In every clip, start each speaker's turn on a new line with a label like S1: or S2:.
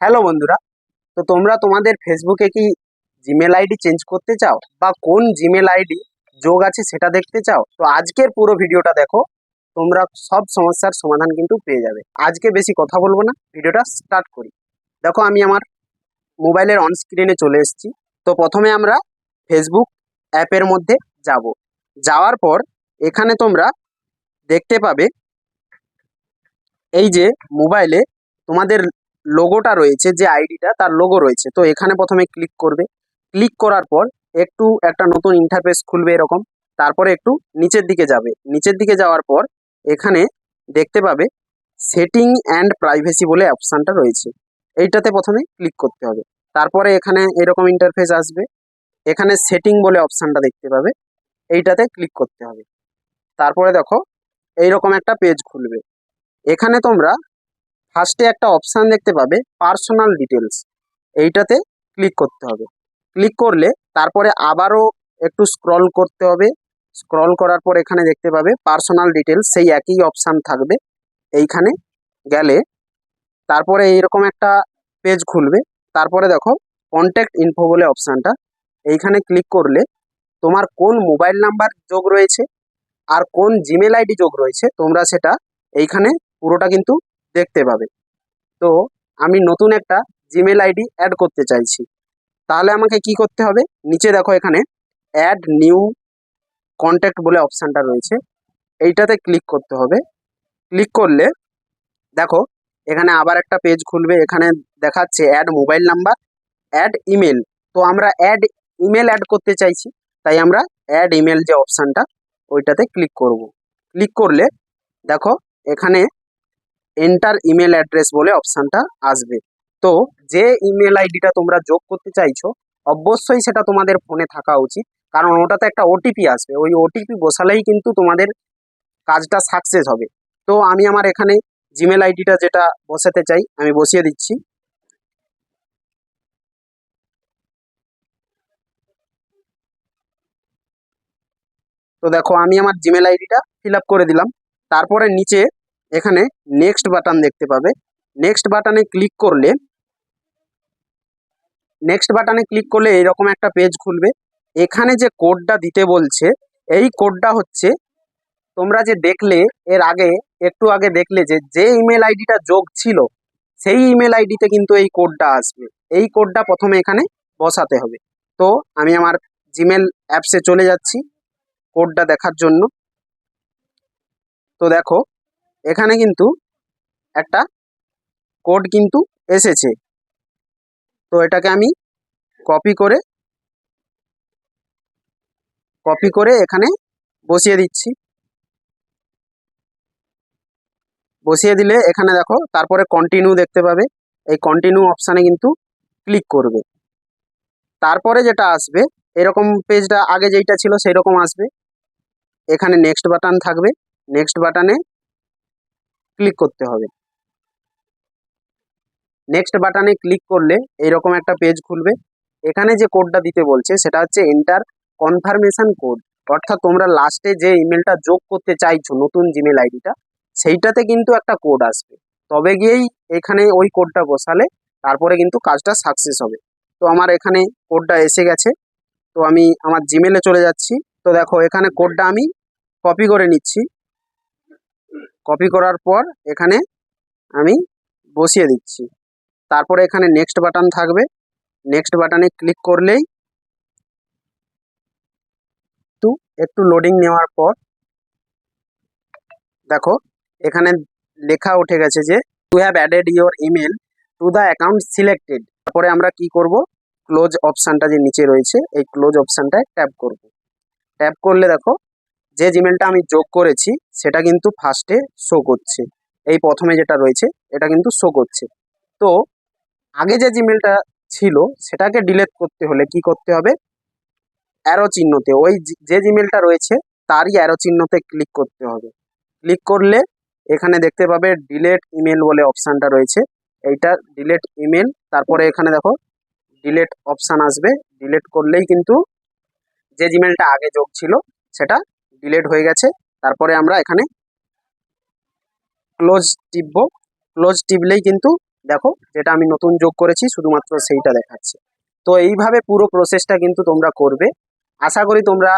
S1: Hello বন্ধুরা, তো তোমরা তোমাদের ফেসবুকে কি জিমেল আইডি চেঞ্জ করতে চাও? বা কোন জিমেল আইডি যোগ আছে সেটা দেখতে চাও? তো আজকের পুরো ভিডিওটা দেখো, তোমরা সব সমস্যার সমাধান কিন্তু পেয়ে যাবে। আজকে বেশি কথা বলব না, ভিডিওটা স্টার্ট করি। দেখো, আমি আমার মোবাইলের অন স্ক্রিনে চলে এসেছি। তো প্রথমে আমরা ফেসবুক অ্যাপের মধ্যে যাব। যাওয়ার পর এখানে তোমরা দেখতে পাবে, এই যে মোবাইলে তোমাদের লোগোটা রয়েছে, যে আইডিটা তার লোগো রয়েছে। তো এখানে প্রথমে ক্লিক করবে। ক্লিক করার পর একটু একটা নতুন ইন্টারফেস খুলবে এরকম। তারপরে একটু নিচের দিকে যাবে। নিচের দিকে যাওয়ার পর এখানে দেখতে পাবে সেটিং অ্যান্ড প্রাইভেসি বলে অপশানটা রয়েছে। এইটাতে প্রথমে ক্লিক করতে হবে। তারপরে এখানে এরকম ইন্টারফেস আসবে। এখানে সেটিং বলে অপশানটা দেখতে পাবে। এইটাতে ক্লিক করতে হবে। তারপরে দেখো, এইরকম একটা পেজ খুলবে। এখানে তোমরা ফার্স্টে একটা অপশান দেখতে পাবে পার্সোনাল ডিটেলস এইটাতে ক্লিক করতে হবে। ক্লিক করলে তারপরে আবারও একটু স্ক্রল করতে হবে। স্ক্রল করার পর এখানে দেখতে পাবে পার্সোনাল ডিটেলস সেই একই অপশান থাকবে। এইখানে গেলে তারপরে এইরকম একটা পেজ খুলবে। তারপরে দেখো কন্ট্যাক্ট ইনফো বলে অপশানটা এইখানে ক্লিক করলে তোমার কোন মোবাইল নাম্বার যোগ রয়েছে আর কোন জিমেল আইডি যোগ রয়েছে, তোমরা সেটা এইখানে পুরোটা কিন্তু দেখতে পাবে। তো আমি নতুন একটা জিমেল আইডি অ্যাড করতে চাইছি। তাহলে আমাকে কি করতে হবে? নিচে দেখো এখানে অ্যাড নিউ কন্ট্যাক্ট বলে অপশানটা রয়েছে। এইটাতে ক্লিক করতে হবে। ক্লিক করলে দেখো এখানে আবার একটা পেজ খুলবে। এখানে দেখাচ্ছে add mobile number add email তো আমরা অ্যাড ইমেল অ্যাড করতে চাইছি। তাই আমরা অ্যাড ইমেল যে অপশানটা ওইটাতে ক্লিক করব। ক্লিক করলে দেখো এখানে এন্টার ইমেল অ্যাড্রেস বলে অপশানটা আসবে। তো যে ইমেল আইডিটা তোমরা যোগ করতে চাইছো, অবশ্যই সেটা তোমাদের ফোনে থাকা উচিত। কারণ ওটাতে একটা ওটিপি আসবে। ওই ওটিপি বসালেই কিন্তু তোমাদের কাজটা সাকসেস হবে। তো আমি আমার এখানে জিমেল আইডিটা যেটা বসাতে চাই, আমি বসিয়ে দিচ্ছি। তো দেখো, আমি আমার জিমেল আইডিটা ফিল করে দিলাম। তারপরে নিচে এখানে নেক্সট বাটন দেখতে পাবে। নেক্সট বাটনে ক্লিক করলে নেক্সট বাটনে ক্লিক করলে এরকম একটা পেজ খুলবে। এখানে যে কোডটা দিতে বলছে, এই কোডটা হচ্ছে, তোমরা যে দেখলে এর আগে, একটু আগে দেখলে যে যে ইমেল আইডিটা যোগ ছিল, সেই ইমেল আইডিতে কিন্তু এই কোডটা আসবে। এই কোডটা প্রথমে এখানে বসাতে হবে। তো আমি আমার জিমেল অ্যাপসে চলে যাচ্ছি কোডটা দেখার জন্য। তো দেখো এখানে কিন্তু একটা কোড কিন্তু এসেছে। তো এটাকে আমি কপি করে কপি করে এখানে বসিয়ে দিচ্ছি। বসিয়ে দিলে এখানে দেখো, তারপরে কন্টিনিউ দেখতে পাবে। এই কন্টিনিউ অপশানে কিন্তু ক্লিক করবে। তারপরে যেটা আসবে, এরকম পেজটা আগে যেইটা ছিল সেই রকম আসবে। এখানে নেক্সট বাটন থাকবে। নেক্সট বাটনে ক্লিক করতে হবে। নেক্সট বাটনে ক্লিক করলে এইরকম একটা পেজ খুলবে। এখানে যে কোডটা দিতে বলছে, সেটা হচ্ছে এন্টার কনফার্মেশন কোড অর্থাৎ তোমরা লাস্টে যে ইমেলটা যোগ করতে চাইছো, নতুন জিমেল আইডিটা সেইটাতে কিন্তু একটা কোড আসবে। তবে গিয়েই এখানে ওই কোডটা বসালে তারপরে কিন্তু কাজটা সাকসেস হবে। তো আমার এখানে কোডটা এসে গেছে। তো আমি আমার জিমেলে চলে যাচ্ছি। তো দেখো, এখানে কোডটা আমি কপি করে নিচ্ছি। কপি করার পর এখানে আমি বসিয়ে দিচ্ছি। তারপরে এখানে নেক্সট বাটন থাকবে। নেক্সট বাটনে ক্লিক করলেই একটু একটু লোডিং নেওয়ার পর দেখো, এখানে লেখা উঠে গেছে যে to have added your email to the account selected তারপরে আমরা কি করব? ক্লোজ অপশানটা যে নিচে রয়েছে, এই ক্লোজ অপশানটায় ট্যাপ করব। ট্যাপ করলে দেখো যে জিমেলটা আমি যোগ করেছি, সেটা কিন্তু ফার্স্টে শো করছে। এই প্রথমে যেটা রয়েছে, এটা কিন্তু শো করছে। তো, আগে যে জিমেলটা ছিল, সেটাকে ডিলেট করতে হলে কি করতে হবে? অ্যারো চিহ্নতে। ওই যে জিমেলটা রয়েছে, তারই অ্যারো চিহ্নতে ক্লিক করতে হবে। ক্লিক করলে, এখানে দেখতে পাবে ডিলেট ইমেল বলে অপশানটা রয়েছে। এইটা ডিলেট ইমেল তারপরে এখানে দেখো ডিলেট অপশান আসবে। ডিলেট করলেই কিন্তু যে জিমেলটা আগে যোগ ছিল, সেটা ডিলেট হয়ে গেছে। তারপরে আমরা এখানে ক্লোজ টিপব। ক্লোজ টিপলেই কিন্তু দেখো যেটা আমি নতুন যোগ করেছি শুধুমাত্র সেইটা দেখাচ্ছে। তো এইভাবে পুরো প্রসেসটা কিন্তু তোমরা করবে। আশা করি তোমরা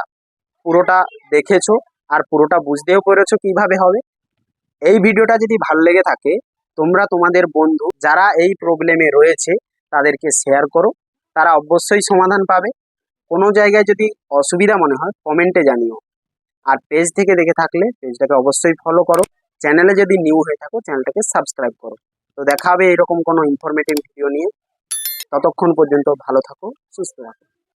S1: পুরোটা দেখেছ আর পুরোটা বুঝতেও পেরেছ কীভাবে হবে। এই ভিডিওটা যদি ভালো লেগে থাকে, তোমরা তোমাদের বন্ধু যারা এই প্রবলেমে রয়েছে তাদেরকে শেয়ার করো। তারা অবশ্যই সমাধান পাবে। কোনো জায়গায় যদি অসুবিধা মনে হয় কমেন্টে জানিও। আর পেজ থেকে দেখে থাকলে পেজটাকে অবশ্যই ফলো করো। চ্যানেলে যদি নিউ হয়ে থাকো চ্যানেলটাকে সাবস্ক্রাইব করো। তো দেখা হবে এরকম কোনো ইনফরমেটিভ ভিডিও নিয়ে। ততক্ষণ পর্যন্ত ভালো থাকো, সুস্থ থাকো।